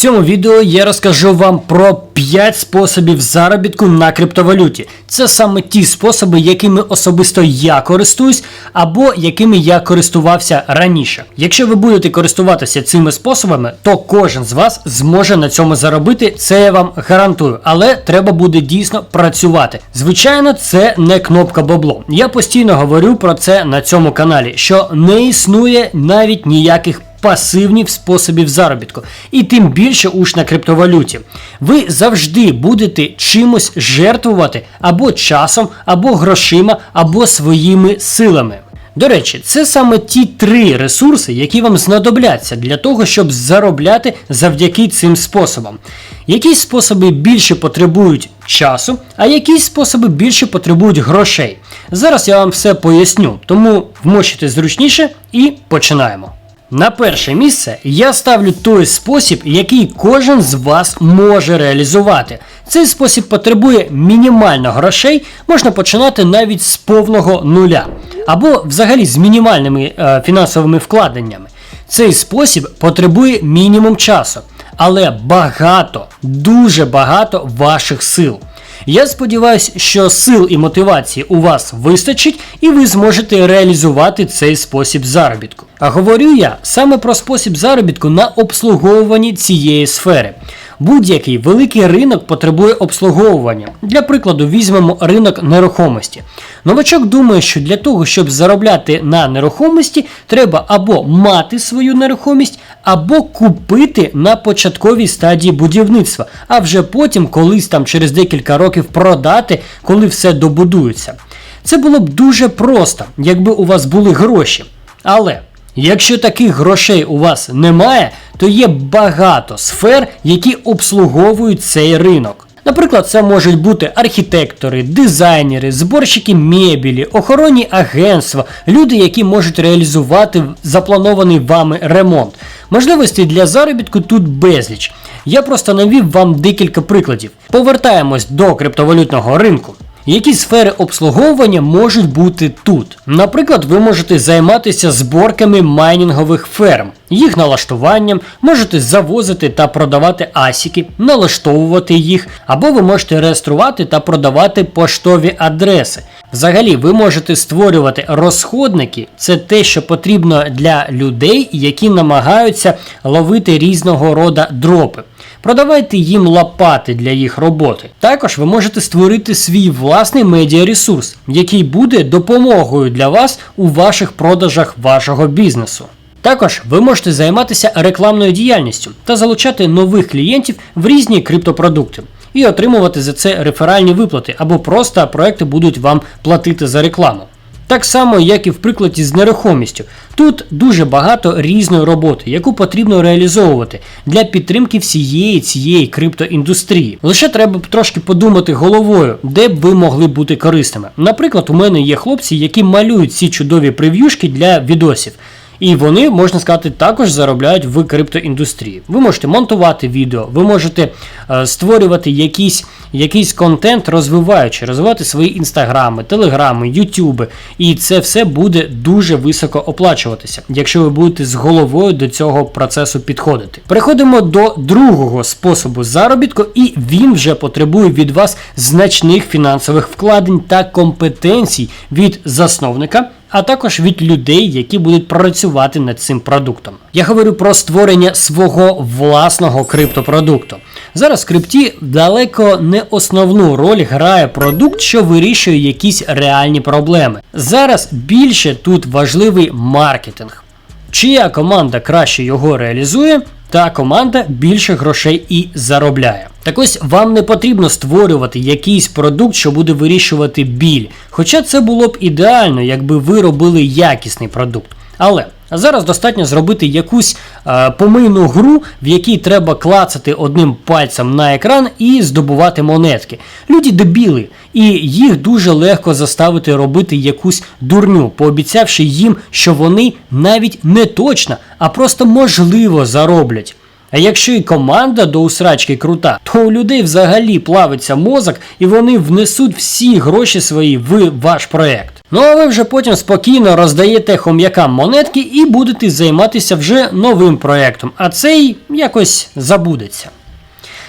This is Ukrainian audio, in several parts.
цьому відео я розкажу вам про 5 способів заробітку на криптовалюті. Це саме ті способи, якими особисто я користуюсь, або якими я користувався раніше. Якщо ви будете користуватися цими способами, то кожен з вас зможе на цьому заробити. Це я вам гарантую, але треба буде дійсно працювати. Звичайно, це не кнопка бабло. Я постійно говорю про це на цьому каналі, що не існує навіть ніяких пасивних способів заробітку, і тим більше уж на криптовалюті. Ви завжди будете чимось жертвувати або часом, або грошима, або своїми силами. До речі, це саме ті три ресурси, які вам знадобляться для того, щоб заробляти завдяки цим способам. Якісь способи більше потребують часу, а якісь способи більше потребують грошей. Зараз я вам все поясню, тому вмочите зручніше і починаємо. На перше місце я ставлю той спосіб, який кожен з вас може реалізувати. Цей спосіб потребує мінімально грошей, можна починати навіть з повного нуля, або взагалі з мінімальними е, фінансовими вкладеннями. Цей спосіб потребує мінімум часу, але багато, дуже багато ваших сил. Я сподіваюся, що сил і мотивації у вас вистачить, і ви зможете реалізувати цей спосіб заробітку. А говорю я саме про спосіб заробітку на обслуговуванні цієї сфери. Будь-який великий ринок потребує обслуговування. Для прикладу, візьмемо ринок нерухомості. Новачок думає, що для того, щоб заробляти на нерухомості, треба або мати свою нерухомість, або купити на початковій стадії будівництва, а вже потім, колись там через декілька років продати, коли все добудується. Це було б дуже просто, якби у вас були гроші. Але якщо таких грошей у вас немає, то є багато сфер, які обслуговують цей ринок. Наприклад, це можуть бути архітектори, дизайнери, зборщики мебелі, охоронні агентства, люди, які можуть реалізувати запланований вами ремонт. Можливостей для заробітку тут безліч. Я просто навів вам декілька прикладів. Повертаємось до криптовалютного ринку. Які сфери обслуговування можуть бути тут? Наприклад, ви можете займатися зборками майнінгових ферм, їх налаштуванням, можете завозити та продавати асіки, налаштовувати їх, або ви можете реєструвати та продавати поштові адреси. Взагалі, ви можете створювати розходники, це те, що потрібно для людей, які намагаються ловити різного рода дропи. Продавайте їм лопати для їх роботи. Також ви можете створити свій власний медіаресурс, який буде допомогою для вас у ваших продажах вашого бізнесу. Також ви можете займатися рекламною діяльністю та залучати нових клієнтів в різні криптопродукти і отримувати за це реферальні виплати або просто проекти будуть вам платити за рекламу. Так само, як і в прикладі з нерухомістю. Тут дуже багато різної роботи, яку потрібно реалізовувати для підтримки всієї цієї криптоіндустрії. Лише треба трошки подумати головою, де б ви могли бути корисними. Наприклад, у мене є хлопці, які малюють ці чудові прев'юшки для відосів. І вони, можна сказати, також заробляють в криптоіндустрії. Ви можете монтувати відео, ви можете е, створювати якийсь якийсь контент, розвиваючи, розвивати свої інстаграми, телеграми, ютюби. І це все буде дуже високо оплачуватися, якщо ви будете з головою до цього процесу підходити. Переходимо до другого способу заробітку, і він вже потребує від вас значних фінансових вкладень та компетенцій від засновника а також від людей, які будуть працювати над цим продуктом. Я говорю про створення свого власного криптопродукту. Зараз в крипті далеко не основну роль грає продукт, що вирішує якісь реальні проблеми. Зараз більше тут важливий маркетинг. Чия команда краще його реалізує, та команда більше грошей і заробляє. Так ось вам не потрібно створювати якийсь продукт, що буде вирішувати біль. Хоча це було б ідеально, якби ви робили якісний продукт. Але зараз достатньо зробити якусь е, помийну гру, в якій треба клацати одним пальцем на екран і здобувати монетки. Люди дебіли, і їх дуже легко заставити робити якусь дурню, пообіцявши їм, що вони навіть не точно, а просто можливо зароблять. А якщо і команда до усрачки крута, то у людей взагалі плавиться мозок і вони внесуть всі гроші свої в ваш проект. Ну а ви вже потім спокійно роздаєте хом'якам монетки і будете займатися вже новим проєктом, а цей якось забудеться.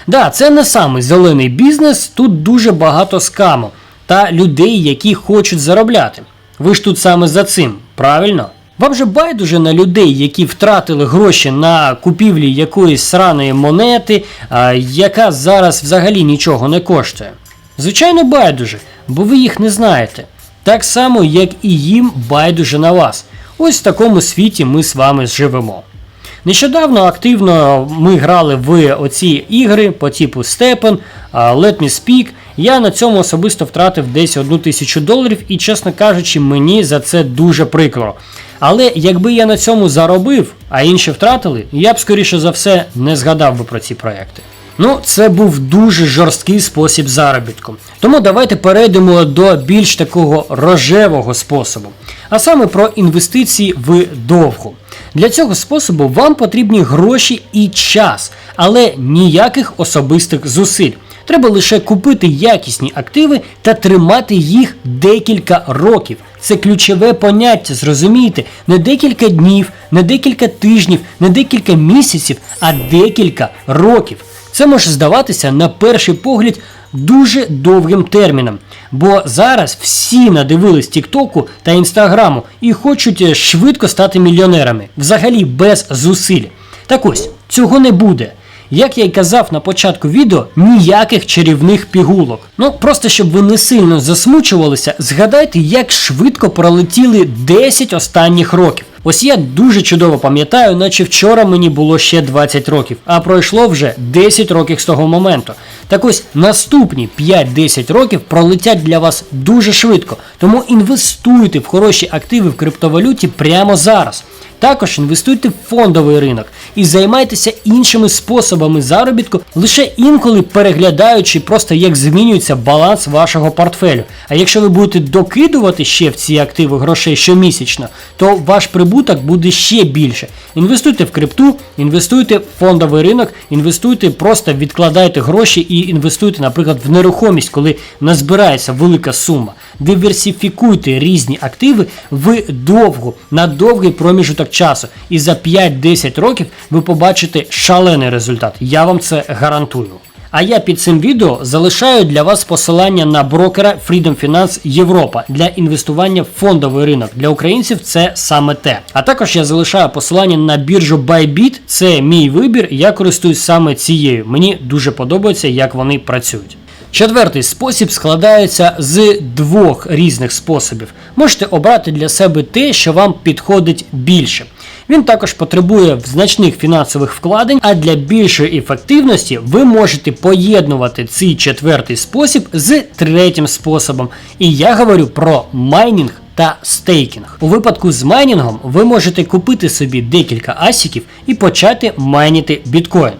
Да, це не самий зелений бізнес, тут дуже багато скаму та людей, які хочуть заробляти. Ви ж тут саме за цим, правильно? Вам же байдуже на людей, які втратили гроші на купівлі якоїсь сраної монети, яка зараз взагалі нічого не коштує. Звичайно, байдуже, бо ви їх не знаєте. Так само, як і їм байдуже на вас. Ось в такому світі ми з вами живемо. Нещодавно активно ми грали в оці ігри по типу Step'n, а, Let Me Speak. Я на цьому особисто втратив десь одну тисячу доларів, і, чесно кажучи, мені за це дуже прикро. Але якби я на цьому заробив, а інші втратили, я б скоріше за все не згадав би про ці проекти. Ну, це був дуже жорсткий спосіб заробітку. Тому давайте перейдемо до більш такого рожевого способу, а саме про інвестиції в довгу. Для цього способу вам потрібні гроші і час, але ніяких особистих зусиль. Треба лише купити якісні активи та тримати їх декілька років. Це ключове поняття, зрозумієте, не декілька днів, не декілька тижнів, не декілька місяців, а декілька років. Це може здаватися на перший погляд дуже довгим терміном. Бо зараз всі надивились Тіктоку та Інстаграму і хочуть е, швидко стати мільйонерами, взагалі без зусиль. Так ось, цього не буде. Як я й казав на початку відео, ніяких чарівних пігулок. Ну просто щоб ви не сильно засмучувалися, згадайте, як швидко пролетіли 10 останніх років. Ось я дуже чудово пам'ятаю, наче вчора мені було ще 20 років, а пройшло вже 10 років з того моменту. Так ось наступні 5-10 років пролетять для вас дуже швидко. Тому інвестуйте в хороші активи в криптовалюті прямо зараз. Також інвестуйте в фондовий ринок і займайтеся іншими способами заробітку, лише інколи переглядаючи просто як змінюється баланс вашого портфелю. А якщо ви будете докидувати ще в ці активи грошей щомісячно, то ваш прибуток буде ще більше. Інвестуйте в крипту, інвестуйте в фондовий ринок, інвестуйте, просто відкладайте гроші і інвестуйте, наприклад, в нерухомість, коли назбирається велика сума. Диверсифікуйте різні активи в довгу, на довгий проміжок часу. І за 5-10 років ви побачите шалений результат. Я вам це гарантую. А я під цим відео залишаю для вас посилання на брокера Freedom Finance Європа для інвестування в фондовий ринок. Для українців це саме те. А також я залишаю посилання на біржу Bybit. Це мій вибір. Я користуюсь саме цією. Мені дуже подобається, як вони працюють. Четвертий спосіб складається з двох різних способів. Можете обрати для себе те, що вам підходить більше. Він також потребує значних фінансових вкладень, а для більшої ефективності ви можете поєднувати цей четвертий спосіб з третім способом. І я говорю про майнінг та стейкінг. У випадку з майнінгом ви можете купити собі декілька асіків і почати майніти біткоін.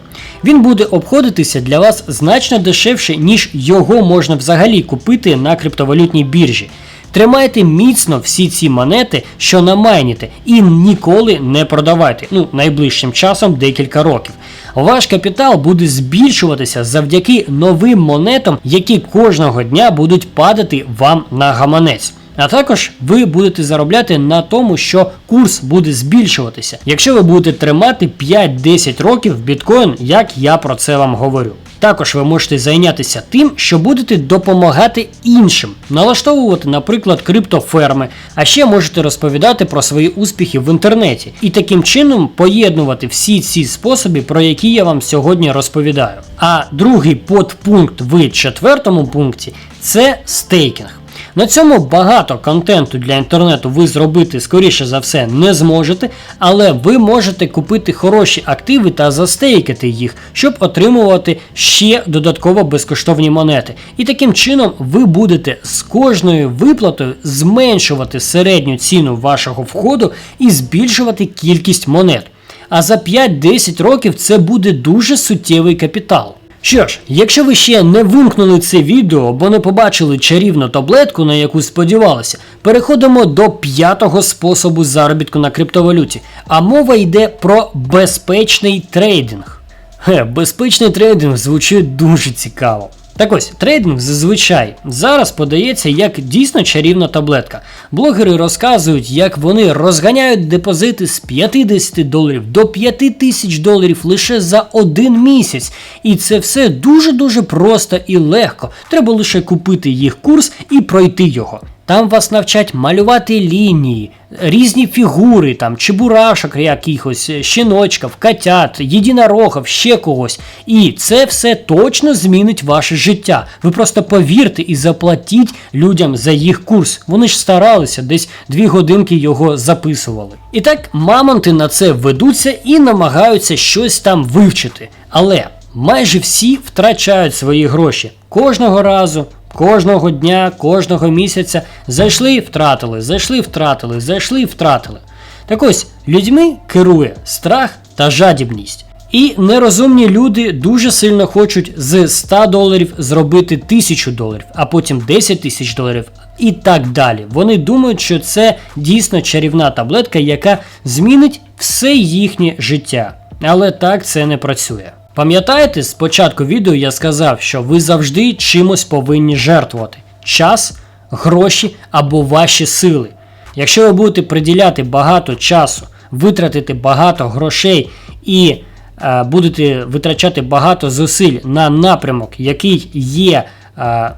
Він буде обходитися для вас значно дешевше, ніж його можна взагалі купити на криптовалютній біржі. Тримайте міцно всі ці монети, що намайніте, і ніколи не продавайте. Ну, найближчим часом декілька років. Ваш капітал буде збільшуватися завдяки новим монетам, які кожного дня будуть падати вам на гаманець. А також ви будете заробляти на тому, що курс буде збільшуватися, якщо ви будете тримати 5-10 років біткоін, як я про це вам говорю. Також ви можете зайнятися тим, що будете допомагати іншим, налаштовувати, наприклад, криптоферми, а ще можете розповідати про свої успіхи в інтернеті і таким чином поєднувати всі ці способи, про які я вам сьогодні розповідаю. А другий подпункт в четвертому пункті це стейкінг. На цьому багато контенту для інтернету ви зробити, скоріше за все, не зможете, але ви можете купити хороші активи та застейкати їх, щоб отримувати ще додатково безкоштовні монети. І таким чином ви будете з кожною виплатою зменшувати середню ціну вашого входу і збільшувати кількість монет. А за 5-10 років це буде дуже суттєвий капітал. Що ж, якщо ви ще не вимкнули це відео або не побачили чарівну таблетку, на яку сподівалися, переходимо до п'ятого способу заробітку на криптовалюті. А мова йде про безпечний трейдинг. Хе, безпечний трейдинг звучить дуже цікаво. Так ось, трейдинг зазвичай зараз подається як дійсно чарівна таблетка. Блогери розказують, як вони розганяють депозити з 50 доларів до 5 тисяч доларів лише за один місяць. І це все дуже-дуже просто і легко. Треба лише купити їх курс і пройти його. Там вас навчать малювати лінії, різні фігури, там чебурашок якихось, щіночків, котят, єдинорогів, ще когось. І це все точно змінить ваше життя. Ви просто повірте і заплатіть людям за їх курс. Вони ж старалися, десь дві годинки його записували. І так мамонти на це ведуться і намагаються щось там вивчити. Але майже всі втрачають свої гроші кожного разу. Кожного дня, кожного місяця зайшли і втратили, зайшли втратили, зайшли і втратили. Так ось людьми керує страх та жадібність. І нерозумні люди дуже сильно хочуть з 100 доларів зробити 1000 доларів, а потім 10 тисяч доларів і так далі. Вони думають, що це дійсно чарівна таблетка, яка змінить все їхнє життя. Але так це не працює. Пам'ятаєте, з початку відео я сказав, що ви завжди чимось повинні жертвувати: час, гроші або ваші сили. Якщо ви будете приділяти багато часу, витратити багато грошей і е, будете витрачати багато зусиль на напрямок, який є е,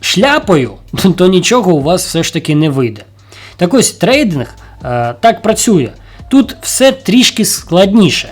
шляпою, то нічого у вас все ж таки не вийде. Так ось трейдинг е, так працює. Тут все трішки складніше.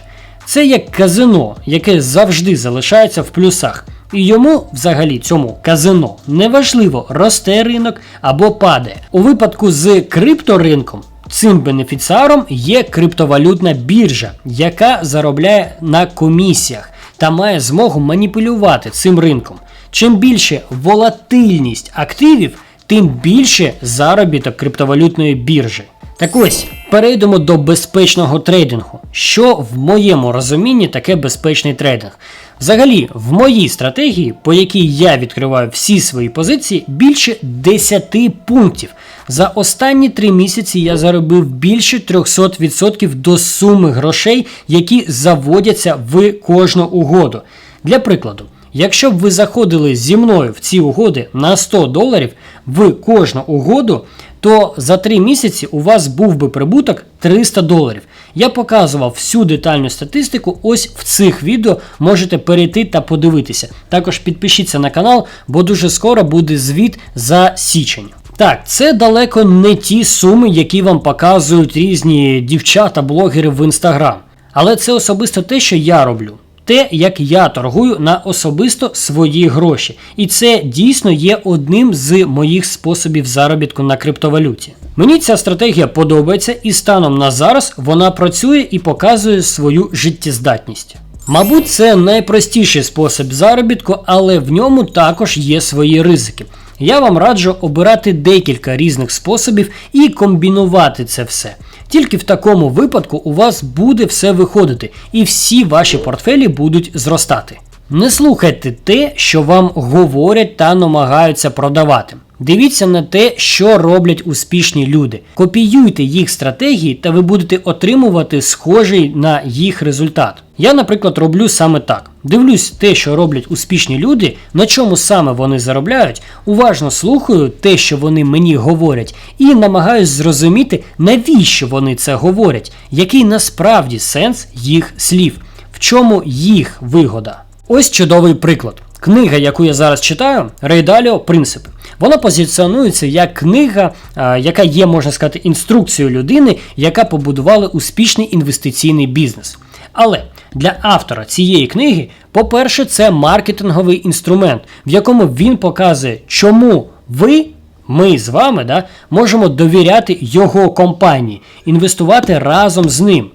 Це як казино, яке завжди залишається в плюсах. І йому, взагалі, цьому казино, неважливо, росте ринок або падає. У випадку з крипторинком цим бенефіціаром є криптовалютна біржа, яка заробляє на комісіях та має змогу маніпулювати цим ринком. Чим більше волатильність активів, тим більше заробіток криптовалютної біржі. Так ось, перейдемо до безпечного трейдингу. Що в моєму розумінні таке безпечний трейдинг? Взагалі, в моїй стратегії, по якій я відкриваю всі свої позиції, більше 10 пунктів. За останні 3 місяці я заробив більше 300% до суми грошей, які заводяться в кожну угоду. Для прикладу. Якщо б ви заходили зі мною в ці угоди на 100 доларів в кожну угоду, то за 3 місяці у вас був би прибуток 300 доларів. Я показував всю детальну статистику. Ось в цих відео можете перейти та подивитися. Також підпишіться на канал, бо дуже скоро буде звіт за січень. Так, це далеко не ті суми, які вам показують різні дівчата-блогери в інстаграм. Але це особисто те, що я роблю те, як я торгую на особисто свої гроші. І це дійсно є одним з моїх способів заробітку на криптовалюті. Мені ця стратегія подобається, і станом на зараз вона працює і показує свою життєздатність. Мабуть, це найпростіший спосіб заробітку, але в ньому також є свої ризики. Я вам раджу обирати декілька різних способів і комбінувати це все. Тільки в такому випадку у вас буде все виходити, і всі ваші портфелі будуть зростати. Не слухайте те, що вам говорять та намагаються продавати. Дивіться на те, що роблять успішні люди. Копіюйте їх стратегії, та ви будете отримувати схожий на їх результат. Я, наприклад, роблю саме так: дивлюсь те, що роблять успішні люди, на чому саме вони заробляють, уважно слухаю те, що вони мені говорять, і намагаюсь зрозуміти, навіщо вони це говорять, який насправді сенс їх слів, в чому їх вигода. Ось чудовий приклад. Книга, яку я зараз читаю, Рейдаліо Принципи. Вона позиціонується як книга, яка є, можна сказати, інструкцією людини, яка побудувала успішний інвестиційний бізнес. Але для автора цієї книги, по-перше, це маркетинговий інструмент, в якому він показує, чому ви. Ми з вами да, можемо довіряти його компанії, інвестувати разом з ним.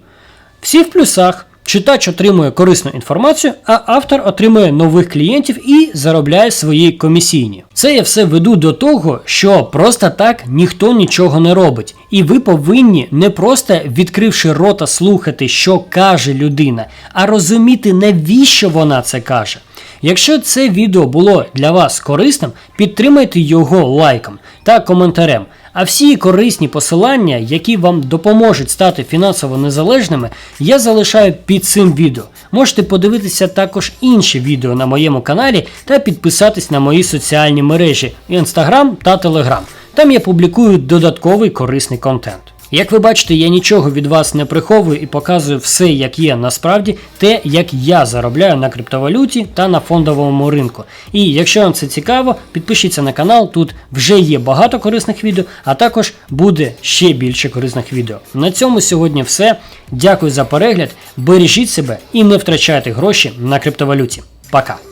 Всі в плюсах, Читач отримує корисну інформацію, а автор отримує нових клієнтів і заробляє свої комісійні. Це я все веду до того, що просто так ніхто нічого не робить. І ви повинні не просто відкривши рота слухати, що каже людина, а розуміти, навіщо вона це каже. Якщо це відео було для вас корисним, підтримайте його лайком та коментарем. А всі корисні посилання, які вам допоможуть стати фінансово незалежними, я залишаю під цим відео. Можете подивитися також інші відео на моєму каналі та підписатись на мої соціальні мережі Instagram та Telegram. Там я публікую додатковий корисний контент. Як ви бачите, я нічого від вас не приховую і показую все, як є насправді, те, як я заробляю на криптовалюті та на фондовому ринку. І якщо вам це цікаво, підпишіться на канал, тут вже є багато корисних відео, а також буде ще більше корисних відео. На цьому сьогодні все. Дякую за перегляд, бережіть себе і не втрачайте гроші на криптовалюті. Пока!